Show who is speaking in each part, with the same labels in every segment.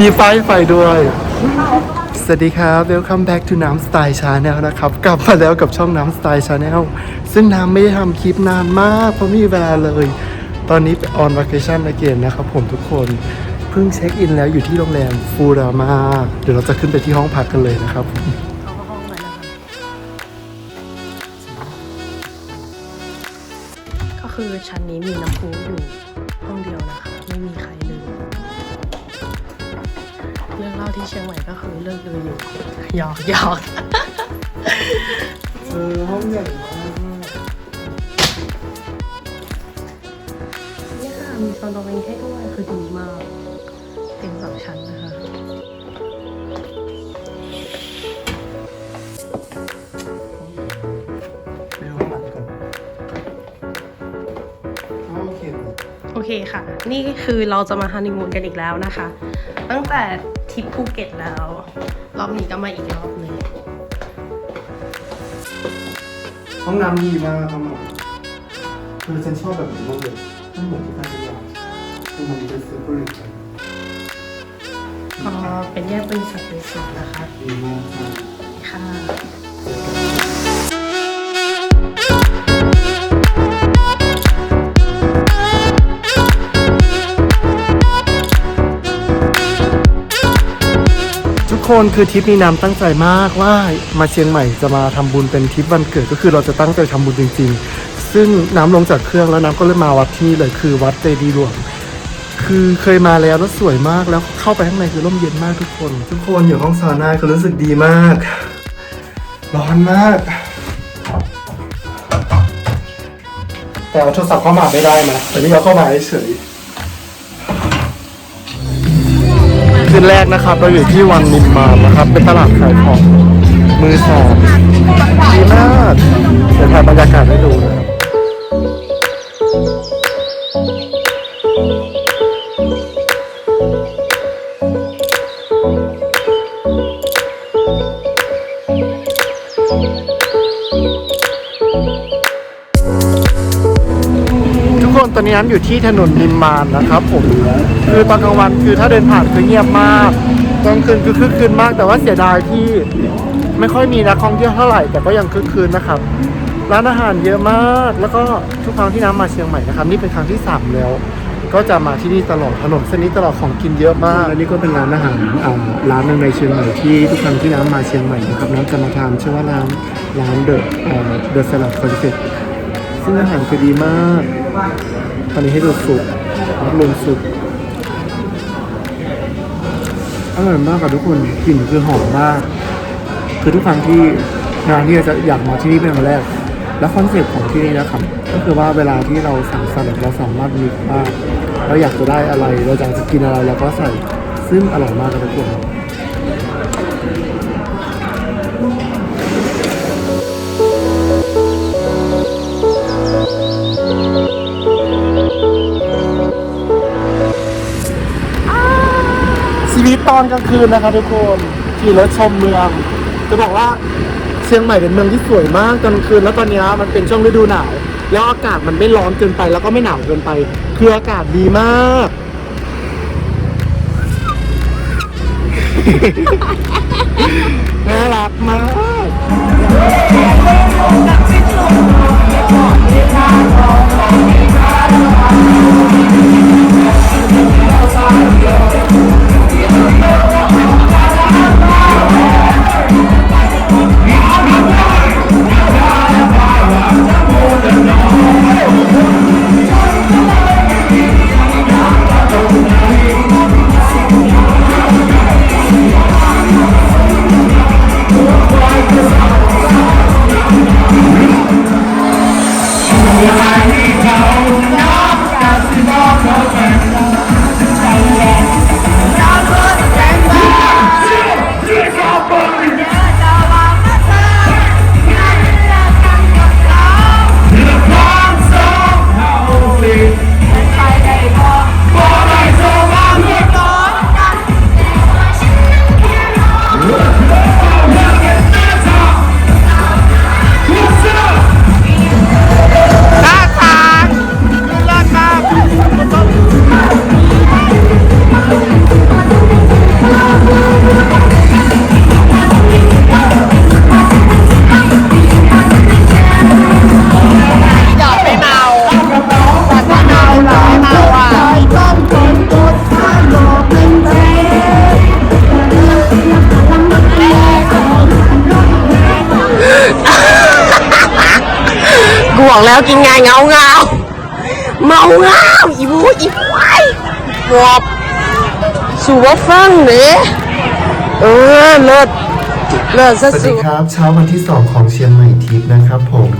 Speaker 1: มีป้ายไฟด้วย สวัสดีครับ Welcome back to น้ำสไตล์ชาแนลนะครับ กลับมาแล้วกับช่องน้ำสไตล์ชาแนลซึ่งน้ำไม่ได้ทำคลิปนานมาก เพราะไม่มีเวลาเลย ตอนนี้ไป on vacation again นะครับผมทุกคน เพิ่งเช็คอินแล้วอยู่ที่โรงแรมฟูรามาเดี๋ยวเราจะขึ้นไปที่ห้องพักกันเลยนะครับ
Speaker 2: ก็คือชั้นนี้มีน้ำพุอยู่ ที่เชียงใหม่ก็คือเรื่องลืออยู่หยอกหยอก
Speaker 1: เออห้องใหญ่มาก
Speaker 2: นี่ค่ะมีโซนตรงนี้ให้ด้วยคือดีมากเต็มสองชั้นนะคะ
Speaker 1: ไปห้องหลังก่อนอ๋อโอเค
Speaker 2: โอเคค่ะ นี่คือเราจะมาฮันนีมูนกันอีกแล้วนะคะ ตั้งแต่ท ริปภูเก็ตแล้ว รอบนี้ก็มาอีกรอบหนึง
Speaker 1: ห้องน้ำดีมากครับหมอคือฉันชอบแบบนี้มากเลยไม่เหมือนที่พัทยาคือมันเป็นเซอร์เปอร์เลย
Speaker 2: อ๋อเป็นแยกบริษัทบริษัทนะคะ
Speaker 1: ดีมากครับ
Speaker 2: ค่ะ
Speaker 1: คนคือทริปนี้น้ำตั้งใจมากว่ามาเชียงใหม่จะมาทำบุญเป็นทริปวันเกิดก็คือเราจะตั้งใจทำบุญจริง ๆ ซึ่งน้ำลงจากเครื่องแล้วน้ำก็เลยมาวัดที่นี่เลยคือวัดเจดีหลวงคือเคยมาแล้วแล้วสวยมากแล้วเข้าไปข้างในคือร่มเย็นมากทุกคน ทุกคนอยู่ห้องซาวน่าคือรู้สึกดีมาก ร้อนมาก แต่เอาโทรศัพท์เข้ามาไม่ได้นะแต่นี่เราเข้ามาเฉย คืนแรกนะครับ เราอยู่ที่วังนิมมานนะครับ เป็นตลาดขายของมือสองดีมากเดี๋ยวถ่ายบรรยากาศให้ดูนะครับ น้ำอยู่ที่ถนนนิมมานนะครับผมคือตอนกลางวันคือถ้าเดินผ่านคือเงียบมากกลางคืนคือคึกคืนมาก แต่ว่าเสียดายที่ไม่ค่อยมีนักท่องเที่ยวเท่าไหร่ แต่ก็ยังคึกคืนนะครับ ร้านอาหารเยอะมาก แล้วก็ทุกครั้งที่น้ำมาเชียงใหม่นะครับ นี่เป็นครั้งที่สามแล้ว ก็จะมาที่นี่ตลอดถนนเส้นนี้ตลอดของกินเยอะมากและนี่ก็เป็นร้านอาหารร้านหนึ่งในเชียงใหม่ที่ทุกครั้งที่น้ำมาเชียงใหม่นะครับน้ำจะมาทานชื่อว่าร้านร้านเดอะเดอะสลัดคอนเซ็ปต์ซึ่งอาหารคือดีมาก อันนี้ให้ดูสุกรับลมสุกอร่อยมากค่ะทุกคนกลิ่นคือหอมมาก คือทุกครั้งที่งานที่จะอยากมาที่นี่เป็นครั้งแรก แล้วคอนเซ็ปต์ของที่นี่นะครับ ก็คือว่าเวลาที่เราสั่งสลัดเราสามารถมีว่าเราอยากจะได้อะไร เราอยากจะกินอะไรเราก็ใส่ซึ่งอร่อยมากครับทุกคน ชีวิตตอนกลางคืนนะคะทุกคนขี่รถชมเมือง จะบอกว่าเชียงใหม่เป็นเมืองที่สวยมากตอนกลางคืนแล้วตอนนี้มันเป็นช่วงฤดูหนาว แล้วอากาศมันไม่ร้อนเกินไปแล้วก็ไม่หนาวเกินไป คืออากาศดีมาก น่ารักมาก
Speaker 3: Thank Vai,
Speaker 2: บอกแล้วกินไงเงาเงาเมาเงาอีบูอีควายบอบสูว่าฟังเด้เออเลิศเลิศ
Speaker 1: ส
Speaker 2: ซะ
Speaker 1: วัสดีครับ เช้าวันที่2ของเชียงใหม่ทริปนะครับผม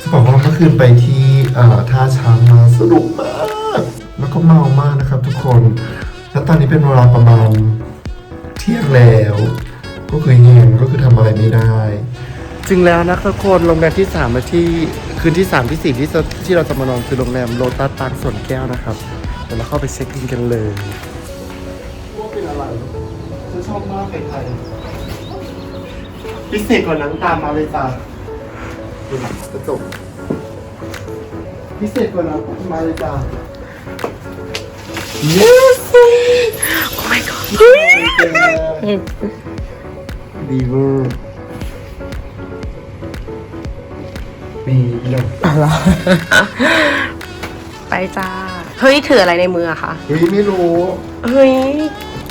Speaker 1: จะบอกว่าเมื่อคืนไปที่อ่อท่าช้างมาสนุกมาก แล้วก็เมามากนะครับทุกคน แล้วตอนนี้เป็นเวลาประมาณเที่ยงแล้ว ก็คือเย็นก็คือทำอะไรไม่ได้ จริงแล้วนะทุกคนโรงแรมที่3และที่คืนที่3ที่4ที่จะที่เราจะมานอนคือโรงแรมโลตัสปาร์คสวนแก้วนะครับเดี๋ยวเราเข้าไปเช็คอินกันเลยว่าเป็นอะไรฉันชอบมากไทยพิเศษกว่านั้นตามมาเลยจ้าดูหนังกระจกพิเศษกว่านั้นมาเลยจ้า Yes
Speaker 2: โอ้ my god
Speaker 1: ดีเวอร์ มีเนาะ
Speaker 2: ไปจ้า เฮ้ยถืออะไรในมืออะคะ
Speaker 1: เฮ้ยไม่รู้
Speaker 2: เฮ้ย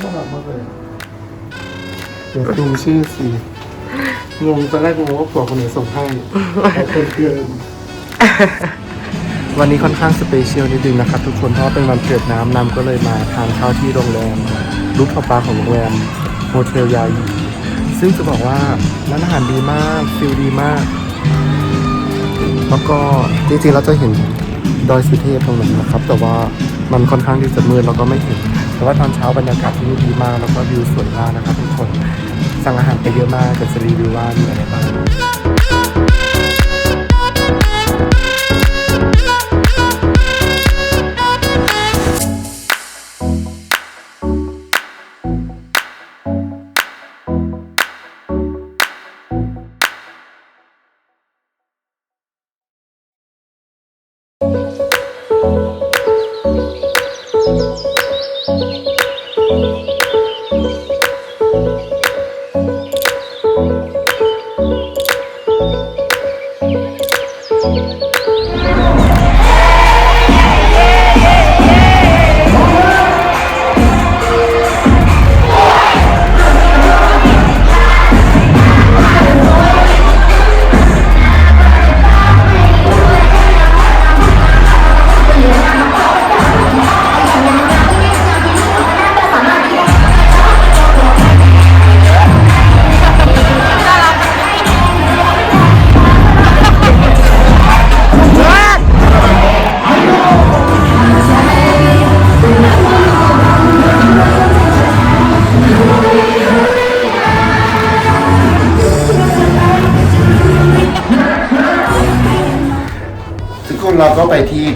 Speaker 1: น่ารักมากเลยเดี๋ยวดูชื่อสิงงตอนแรกงงว่าผัวคนไหนส่งให้แต่คนเกินวันนี้ค่อนข้างสเปเชียลนิดนึงนะครับทุกคนเพราะว่าเป็นวันเกิดน้ำน้ำก็เลยมาทานข้าวที่โรงแรมรูปท็อปบาร์ของโรงแรมโฮเทลยายีซึ่งจะบอกว่าร้านอาหารดีมากฟิลดีมาก แล้วก็จริงๆเราจะเห็นดอยสุเทพตรงนั้นนะครับ แต่ว่ามันค่อนข้างที่จะมืดเราก็ไม่เห็น แต่ว่าตอนเช้าบรรยากาศที่นี่ดีมากแล้วก็วิวสวยมากนะครับทุกคนสั่งอาหารไปเยอะมากแต่จะรีวิวว่ามีอะไรบ้าง ทุ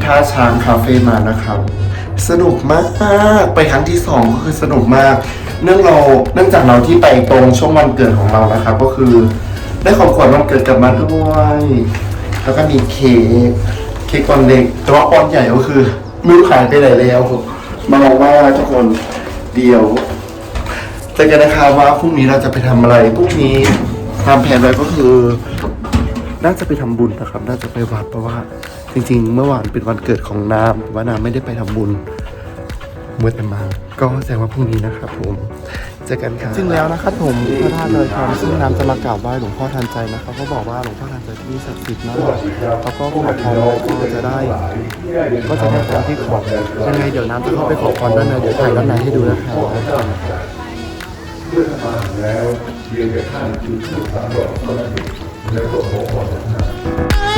Speaker 1: ที่ท่าช้างคาเฟ่มานะครับ สนุกมากไปครั้งที่สองก็คือสนุกมาก เนื่องเราเนื่องจากเราที่ไปตรงช่วงวันเกิดของเรานะครับ ก็คือได้ของขวัญวันเกิดกลับมาด้วยแล้วก็มีเค้กเค้กก้อนเล็กแต่ว่าก้อนใหญ่ก็คือไม่รู้ขายไปไหนแล้วมาลองว่าทุกคนเดียวเจอกันนะครับว่าพรุ่งนี้เราจะไปทำอะไรพรุ่งนี้ตามแผนไว้ก็คือ น่าจะไปทำบุญนะครับ น่าจะไปวัดเพราะว่า จริงๆ เมื่อวานเป็นวันเกิดของน้ำว่าน้ำไม่ได้ไปทำบุญเมื่อแต่มา ก็แสดงว่าพรุ่งนี้นะครับผมเจอกันครับจริงแล้วนะครับผมพระธาตุดอยคำซึ่งน้ำจะมากราบไหว้หลวงพ่อทันใจนะครับเขาบอกว่าหลวงพ่อทันใจที่นี่ศักดิ์สิทธิ์มากแล้วก็ผู้ปกครองก็จะได้ ก็จะได้ตามที่ขอยังไงเดี๋ยวน้ำจะเข้าไปขอพรด้านในเดี๋ยวถ่ายด้านในให้ดูนะครับ
Speaker 3: แล้วเรียนกับท่านจุดทูปสามดอกเท่านั้นเองแล้วก็ขอพรจากท่าน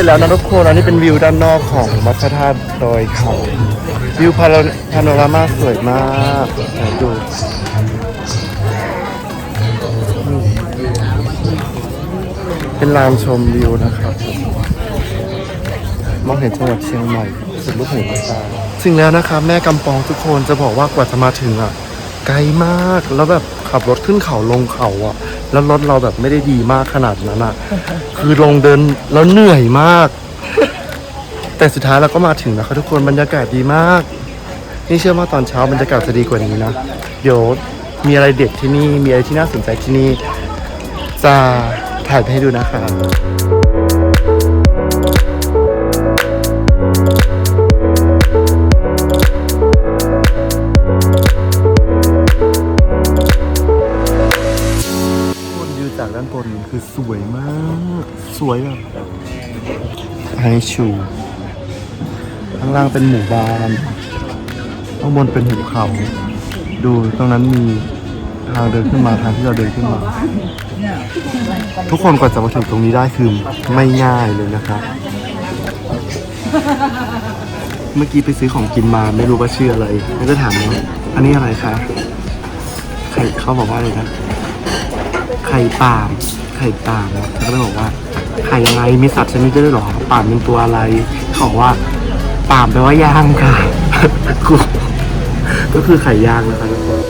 Speaker 1: สร็จแล้วนะทุกคนอันนี้เป็นวิวด้านนอกของวัดพระธาตุดอยเขา วิวพาโนพาโนรามาสวยมากดูเป็นลานชมวิวนะครับมองเห็นจังหวัดเชียงใหม่สุดลูกหูลูกตาถึงแล้วนะครับแม่กำปองทุกคนจะบอกว่ากว่าจะมาถึงอะ ไกลมากแล้วแบบขับรถขึ้นเขาลงเขาอะ แล้วรถเราแบบไม่ได้ดีมากขนาดนั้นอะคือลงเดินแล้วเหนื่อยมาก แต่สุดท้ายเราก็มาถึงนะครับทุกคนบรรยากาศดีมาก นี่เชื่อว่าตอนเช้าบรรยากาศจะดีกว่านี้นะเดี๋ยวมีอะไรเด็ดที่นี่มีอะไรที่น่าสนใจที่นี่จะถ่ายให้ดูนะคะค คือสวยมาก สวยแบบไฮชูข้างล่างเป็นหมู่บ้านข้างบนเป็นหุบเขา ดูตรงนั้นมีทางเดินขึ้นมาทางที่เราเดินขึ้นมา ทุกคนกว่าจะมาถึงตรงนี้ได้คือไม่ง่ายเลยนะครับ เมื่อกี้ไปซื้อของกินมาไม่รู้ว่าชื่ออะไรแล้วก็ถามว่าอันนี้อะไรคะไข่เขาบอกว่าอะไรนะไข่ปาล์ม ไข่ปาล์มแล้วก็เลยบอกว่าไข่อะไรมีสัตว์ชนิดด้วยเหรอปาล์มเป็นตัวอะไรเขาบอกว่าปาล์มแปลว่าย่างค่ะกูก็คือไข่ย่างนะคะทุกคน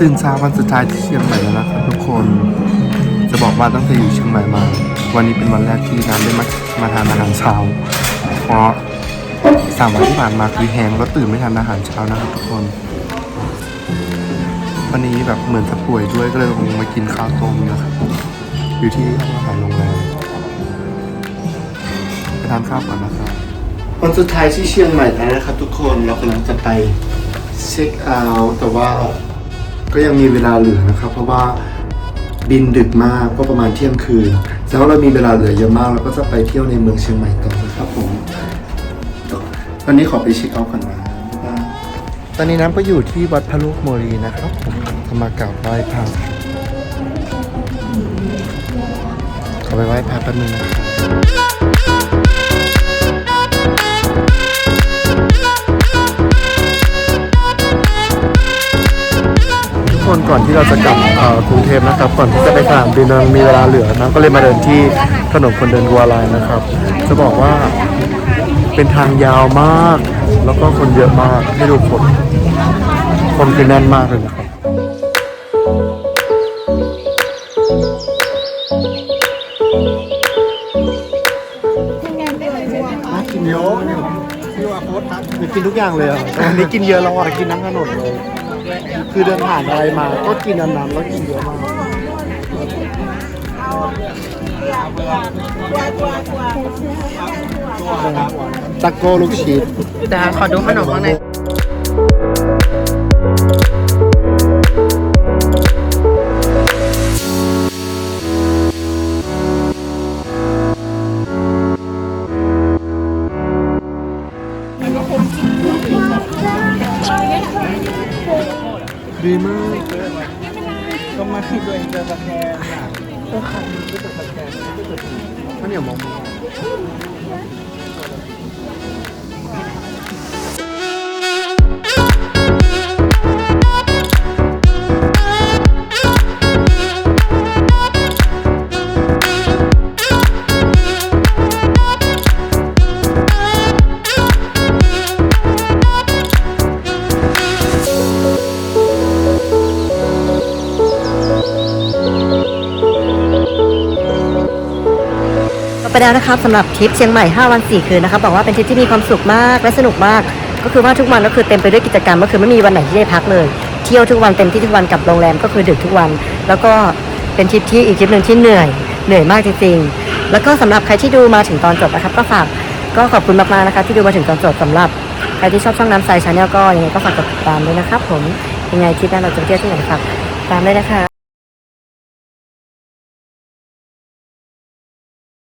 Speaker 1: ตื่นเช้าวันสุดท้ายที่เชียงใหม่แล้วนะครับทุกคน จะบอกว่าตั้งแต่อยู่เชียงใหม่มา วันนี้เป็นวันแรกที่น้ำได้มามาทานอาหารเช้าเพราะ สามวันที่ผ่านมาคือแฮมก็ตื่นไม่ทันอาหารเช้านะครับทุกคน วันนี้แบบเหมือนจะป่วยด้วยก็เลยลงมากินข้าวต้มนะครับอยู่ที่ห้องอาหารโรงแรมไปทานข้าวก่อนนะครับวันสุดท้ายที่เชียงใหม่แล้วนะครับ ทุกคนเรากำลังจะไปเช็คเอาท์แต่ว่าก็ยังมีเวลาเหลือนะครับ เพราะว่าบินดึกมากก็ประมาณเที่ยงคืนแต่ว่าเรามีเวลาเหลือเยอะมากเราก็จะไปเที่ยวในเมืองเชียงใหม่ต่อนะครับผม ตอนนี้ขอไปเช็คเอาท์ก่อนนะบ๊าตอนนี้น้ำก็อยู่ที่วัดพระลูกโมรีนะครับผมจะมากราบไหว้พระขอไปไหว้พระแป๊บนึงนะครับทุกคนก่อนที่เราจะกลับเอ่อกรุงเทพนะครับ ก่อนที่จะไปสนามบินเรามีเวลาเหลือนะก็เลยมาเดินที่ถนนคนเดินวัวลายนะครับ จะบอกว่า เป็นทางยาวมาก แล้วก็คนเยอะมากให้ดูคน คนคือแน่นมากเลยนะครับกินเยอะเนี่ยพี่ว่าโค้ดครับอยากกินทุกอย่างเลยอะต่วันนี้กินเยอะแล้วอะกินทั้งถนนเลย คือเดินผ่านอะไรมา ก็กินอันนั้นแล้วกินเยอะมาก ตะโกลูกชิ้น
Speaker 2: แต่ขอดูขนมข้างใน
Speaker 1: แล้
Speaker 4: วนะครับสำหรับทริปเชียงใหม่ 5 วัน 4 คืนนะครับบอกว่าเป็นทริปที่มีความสุขมากและสนุกมาก ก็คือว่าทุกวันก็คือเต็มไปด้วยกิจกรรมก็คือไม่มีวันไหนที่ได้พักเลย เที่ยวทุกวันเต็มที่ทุกวันกับโรงแรมก็คือดึกทุกวัน แล้วก็เป็นทริปที่อีกทริปหนึ่งที่เหนื่อยเหนื่อยมากจริงๆ แล้วก็สำหรับใครที่ดูมาถึงตอนจบนะครับ ก็ฝากก็ขอบคุณมากๆนะคะที่ดูมาถึงตอนจบสำหรับใครที่ชอบช่องน้ำใสชาแนลก็ยังไงก็ฝากกดติดตามด้วยนะครับผมยังไงทริปหน้าเราจะเที่ยวที่ไหนฝากตามด้วยนะคะ